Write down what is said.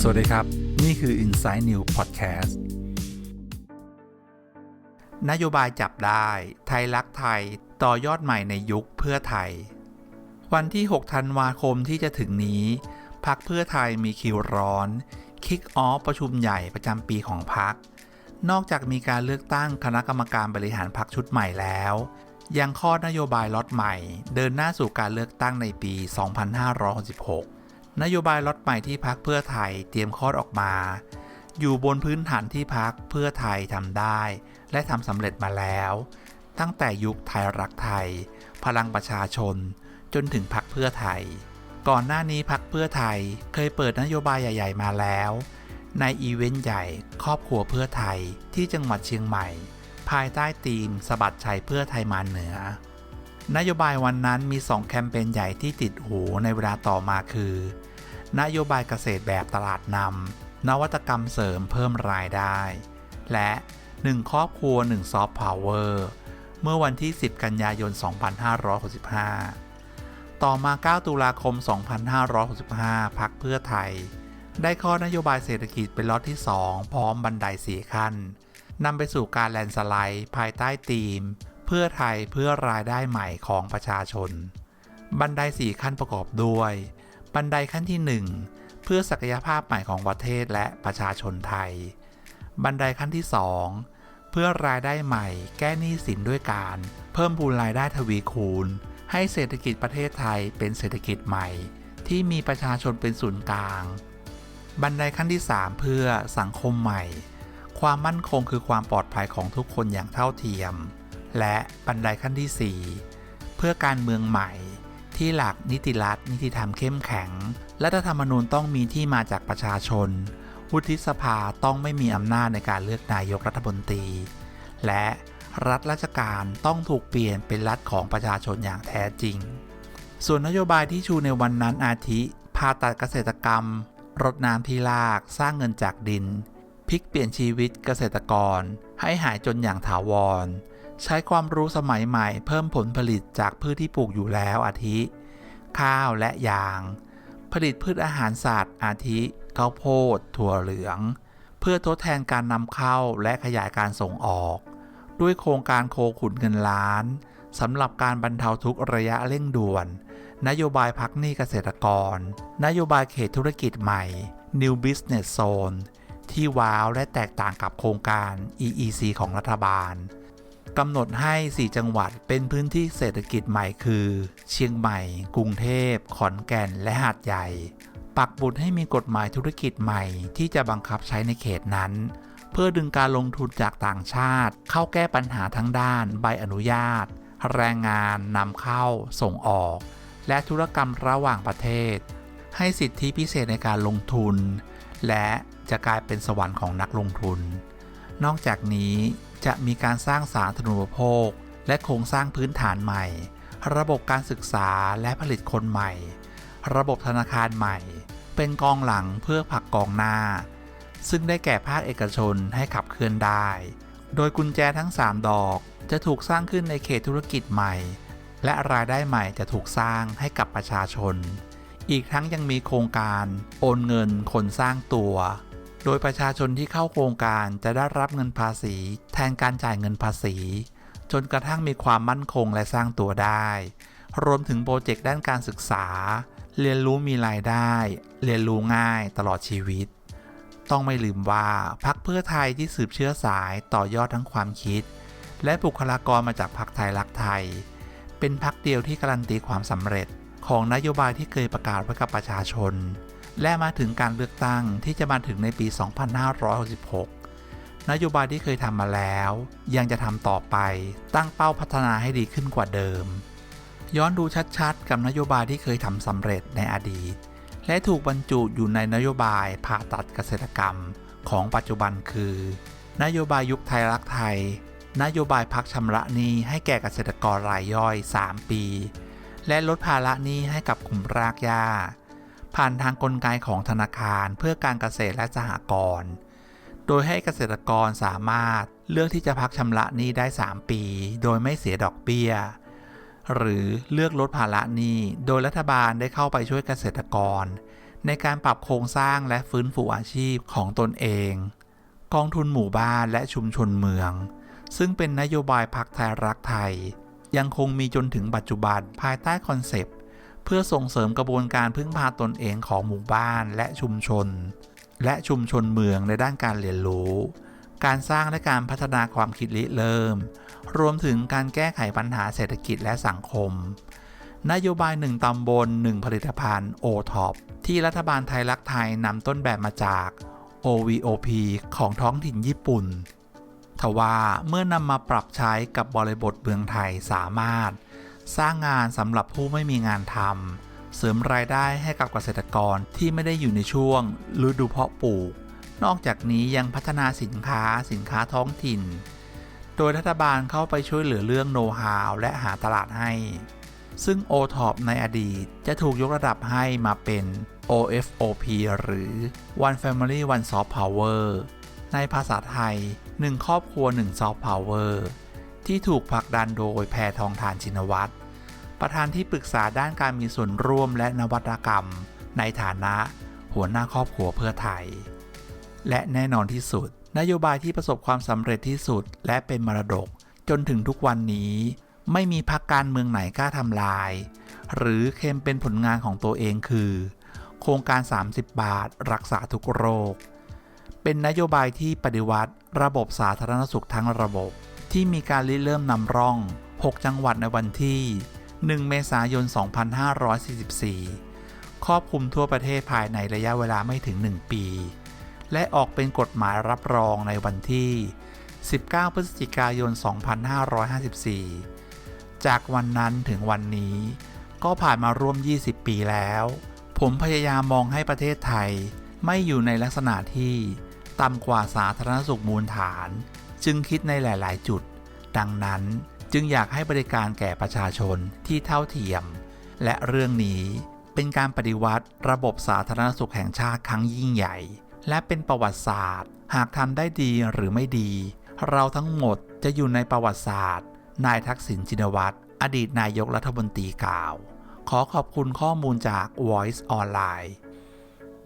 สวัสดีครับ นี่คือ Inside New Podcast นโยบายจับได้ ไทยรักไทยต่อยอดใหม่ในยุคเพื่อไทย วันที่ 6 ธันวาคมที่จะถึงนี้พักเพื่อไทยมีคิวร้อนคิกออฟประชุมใหญ่ประจำปีของพัก นอกจากมีการเลือกตั้งคณะกรรมการบริหารพักชุดใหม่แล้ว ยังข้อนโยบายล็อตใหม่ เดินหน้าสู่การเลือกตั้งในปี 2566 นโยบายล็อตใหม่ที่พักเพื่อไทยเตรียมคลอออกมา อยู่บนพื้นฐานที่พักเพื่อไทยทำได้ และทำสำเร็จมาแล้ว ตั้งแต่ยุคไทยรักไทย พลังประชาชน จนถึงพักเพื่อไทย ก่อนหน้านี้พักเพื่อไทยเคยเปิดนโยบายใหญ่ ๆ มาแล้ว ในอีเวนต์ใหญ่ครอบครัวเพื่อไทยที่จังหวัดเชียงใหม่ ภายใต้ธีมสบัดชัยเพื่อไทยมาเหนือ นโยบายวันนั้นมี 2 แคมเปญใหญ่ที่ติดหูในเวลาต่อมาคือ นโยบายเกษตรแบบตลาดนำนวัตกรรมเสริมเพิ่มรายได้ และ1ครอบครัว1ซอฟต์พาวเวอร์เมื่อวันที่ 10 กันยายน 2565 ต่อมา 9 ตุลาคม 2565 พักเพื่อไทย ได้ข้อนโยบายเศรษฐกิจเป็นล็อตที่ 2 พร้อมบันไดสี่ขั้น นำไปสู่การแลนสไลด์ภายใต้ธีม เพื่อไทยเพื่อรายได้ใหม่ของประชาชน บันไดสี่ขั้นประกอบด้วย บันไดขั้นที่ 1 เพื่อศักยภาพใหม่ของประเทศและประชาชนไทย บันไดขั้นที่ 2 เพื่อรายได้ใหม่ แก้หนี้สินด้วยการ เพิ่มพูนรายได้ทวีคูณ ให้เศรษฐกิจประเทศไทยเป็นเศรษฐกิจใหม่ ที่มีประชาชนเป็นศูนย์กลาง บันไดขั้นที่ 3 เพื่อสังคมใหม่ ความมั่นคงคือความปลอดภัยของทุกคนอย่างเท่าเทียม และบันไดขั้นที่ 4 เพื่อการเมืองใหม่ ที่หลักนิติรัฐนิติธรรมเข้มแข็ง รัฐธรรมนูญต้องมีที่มาจากประชาชน วุฒิสภาต้องไม่มีอำนาจในการเลือกนายกรัฐมนตรี และรัฐราชการต้องถูกเปลี่ยนเป็นรัฐของประชาชนอย่างแท้จริง ส่วนนโยบายที่ชูในวันนั้นอาทิผ่าตัดเกษตรกรรมรดน้ำที่ลาก สร้างเงินจากดิน พลิกเปลี่ยนชีวิตเกษตรกร ให้หายจนอย่างถาวร ใช้ความรู้สมัยใหม่เพิ่มผลผลิตจากพืชที่ปลูกอยู่แล้วอาทิ ข้าวและยาง ผลิตพืชอาหารสัตว์อาทิข้าวโพด ถั่วเหลือง เพื่อทดแทนการนำเข้าและขยายการส่งออก ด้วยโครงการโคขุนเงินล้านสำหรับการบรรเทาทุกข์ระยะเร่งด่วน นโยบายพักหนี้เกษตรกร นโยบายเขตธุรกิจใหม่ New Business Zone ที่ว้าวและแตกต่างกับโครงการ EEC ของรัฐบาลกำหนดให้ 4 จังหวัดเป็นพื้นที่เศรษฐกิจใหม่คือ เชียงใหม่ กรุงเทพ ขอนแก่น และหาดใหญ่ ปักบุตรให้มีกฎหมายธุรกิจใหม่ที่จะบังคับใช้ในเขตนั้น เพื่อดึงการลงทุนจากต่างชาติ เข้าแก้ปัญหาทั้งด้านใบอนุญาต แรงงานนำเข้า ส่งออก และธุรกรรมระหว่างประเทศ ให้สิทธิพิเศษในการลงทุน และจะกลายเป็นสวรรค์ของนักลงทุน นอกจากนี้จะมีการสร้างสาธารณูปโภค และโครงสร้างพื้นฐานใหม่ ระบบการศึกษาและผลิตคนใหม่ ระบบธนาคารใหม่ เป็นกองหลังเพื่อผลักกองหน้า ซึ่งได้แก่ภาคเอกชนให้ขับเคลื่อนได้ โดยกุญแจทั้ง 3 ดอกจะถูกสร้างขึ้นในเขตธุรกิจใหม่ และรายได้ใหม่จะถูกสร้างให้กับประชาชน อีกทั้งยังมีโครงการโอนเงินคนสร้างตัว โดยประชาชนที่เข้าโครงการจะได้รับเงินภาษี แทนการจ่ายเงินภาษี จนกระทั่งมีความมั่นคงและสร้างตัวได้ รวมถึงโปรเจกต์ด้านการศึกษา เรียนรู้มีรายได้ เรียนรู้ง่ายตลอดชีวิต ต้องไม่ลืมว่าพักเพื่อไทยที่สืบเชื้อสายต่อยอดทั้งความคิด และบุคลากรมาจากพักไทยรักไทย เป็นพักเดียวที่การันตีความสำเร็จ ของนโยบายที่เคยประกาศไว้กับประชาชน และมาถึงการเลือกตั้งที่จะมาถึงในปี 2566 นโยบายที่เคยทำมาแล้ว ยังจะทำต่อไปตั้งเป้าพัฒนาให้ดีขึ้นกว่าเดิม ย้อนดูชัดๆ กับนโยบายที่เคยทำสำเร็จในอดีต และถูกบรรจุอยู่ในนโยบายผ่าตัดเกษตรกรรมของปัจจุบันคือ นโยบายยุคไทยรักไทย นโยบายพักชำระหนี้ให้แก่เกษตรกรรายย่อย 3 ปี และลดภาระหนี้ให้กับกลุ่มรากหญ้า ผ่านทางกลไกของธนาคารเพื่อการเกษตรและสหกรณ์โดยให้เกษตรกรสามารถเลือกที่จะพักชำระหนี้ได้ 3 ปี โดยไม่เสียดอกเบี้ย หรือเลือกลดภาระหนี้ โดยรัฐบาลได้เข้าไปช่วยเกษตรกร ในการปรับโครงสร้างและฟื้นฟูอาชีพของตนเอง กองทุนหมู่บ้านและชุมชนเมือง ซึ่งเป็นนโยบายพักไทยรักไทย ยังคงมีจนถึงปัจจุบันภายใต้คอนเซปต์เพื่อส่งเสริมกระบวนการพึ่งพาตนเองของหมู่บ้านและชุมชน และชุมชนเมืองในด้านการเรียนรู้ การสร้างและการพัฒนาความคิดริเริ่ม รวมถึงการแก้ไขปัญหาเศรษฐกิจและสังคม นโยบายหนึ่งตำบลหนึ่งผลิตภัณฑ์ o t o p ที่รัฐบาลไทยรักไทยนำต้นแบบมาจาก OVOP ของท้องถิ่นญี่ปุ่น ทว่าเมื่อนำมาปรับใช้กับบริบทเมืองไทยสามารถ สร้างงานสำหรับผู้ไม่มีงานทำเสริมรายได้ให้กับเกษตรกรที่ไม่ได้อยู่ในช่วงฤดูเพาะปลูก นอกจากนี้ยังพัฒนาสินค้าสินค้าท้องถิ่น โดยรัฐบาลเข้าไปช่วยเหลือเรื่องโน้ตฮาวและหาตลาดให้ ซึ่ง o t o p ในอดีตจะถูกยกระดับให้มาเป็น OFOP หรือ One Family One Soft Power ในภาษาไทย 1 ครอบครัว1 Soft Power ที่ถูกผลักดันโดยแพทองทานชินวัตรประธานที่ปรึกษาด้านการมีส่วนร่วมและนวัตกรรม ในฐานะหัวหน้าครอบครัวเพื่อไทย และแน่นอนที่สุด นโยบายที่ประสบความสำเร็จที่สุดและเป็นมรดกจนถึงทุกวันนี้ ไม่มีพรรคการเมืองไหนกล้าทำลาย หรือเคลมเป็นผลงานของตัวเองคือ โครงการ 30 บาท รักษาทุกโรค เป็นนโยบายที่ปฏิวัติ ระบบสาธารณสุขทั้งระบบ ที่มีการริเริ่มนำร่อง 6 จังหวัดในวันที่ 1 เมษายน 2544 ครอบคลุมทั่วประเทศภายในระยะเวลาไม่ถึง 1 ปี และออกเป็นกฎหมายรับรองในวันที่ 19 พฤศจิกายน 2554 จากวันนั้นถึงวันนี้ ก็ผ่านมาร่วม 20 ปีแล้ว ผมพยายามมองให้ประเทศไทยไม่อยู่ในลักษณะที่ ต่ำกว่าสาธารณสุขมูลฐาน จึงคิดในหลาย ๆ จุด ดังนั้นจึงอยากให้บริการแก่ประชาชนที่เท่าเทียม และเรื่องนี้เป็นการปฏิวัติระบบสาธารณสุขแห่งชาติครั้งยิ่งใหญ่ และเป็นประวัติศาสตร์ หากทำได้ดีหรือไม่ดี เราทั้งหมดจะอยู่ในประวัติศาสตร์ นายทักษิณชินวัตรอดีตนายกรัฐมนตรีกล่าว ขอขอบคุณข้อมูลจาก Voice Online